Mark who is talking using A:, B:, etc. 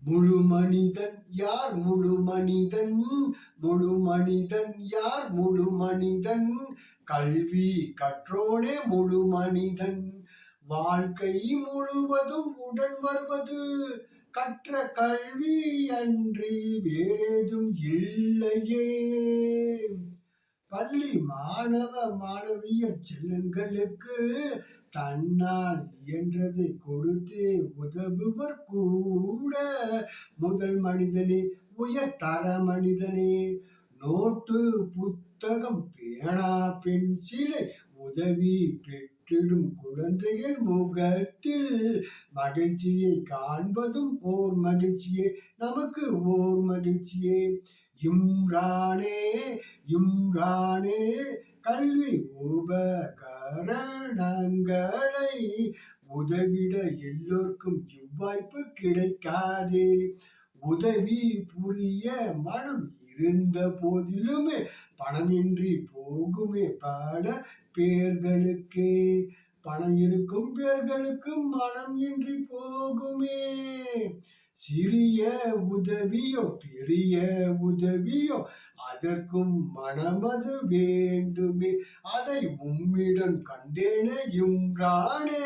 A: முழு மனிதன் யார் முழு மனிதன்? முழு மனிதன் யார் முழு மனிதன்? கல்வி கற்றோனே முழு மனிதன். வாழ்க்கை முழுவதும் உடன் வருவது கற்ற கல்வி அன்றி வேறேதும் இல்லையே. பள்ளி மாணவ மாணவியர் செல்லுங்களுக்கு தன்னால் இயன்றதை கொடுத்து உதவுவர் கூட. முதல் மனிதனே உயர்தர மனிதனே. நோட்டு புத்தகம் பேனா பென்சிலை உதவி பெற்றிடும் குழந்தைகள் முகத்தில். மகிழ்ச்சியை காண்பதும் ஓர் மகிழ்ச்சியே நமக்கு ஓர் மகிழ்ச்சியே. இம்ரானே இம்ரானே கல்வி உபகரணங்களை உதவிட எல்லோருக்கும் இவ்வாய்ப்பு கிடைக்காதே. உதவி புரிய மனம் இருந்த போதிலுமே பணமின்றி போகுமே பல பேர்களுக்கே. பணம் இருக்கும் பேர்களுக்கும் மனம் இன்றி போகுமே. சிறிய உதவியோ பெரிய உதவியோ அதற்கும் மனமது வேண்டுமே. அதை உம்மிடம் கண்டேனே இம்ரானே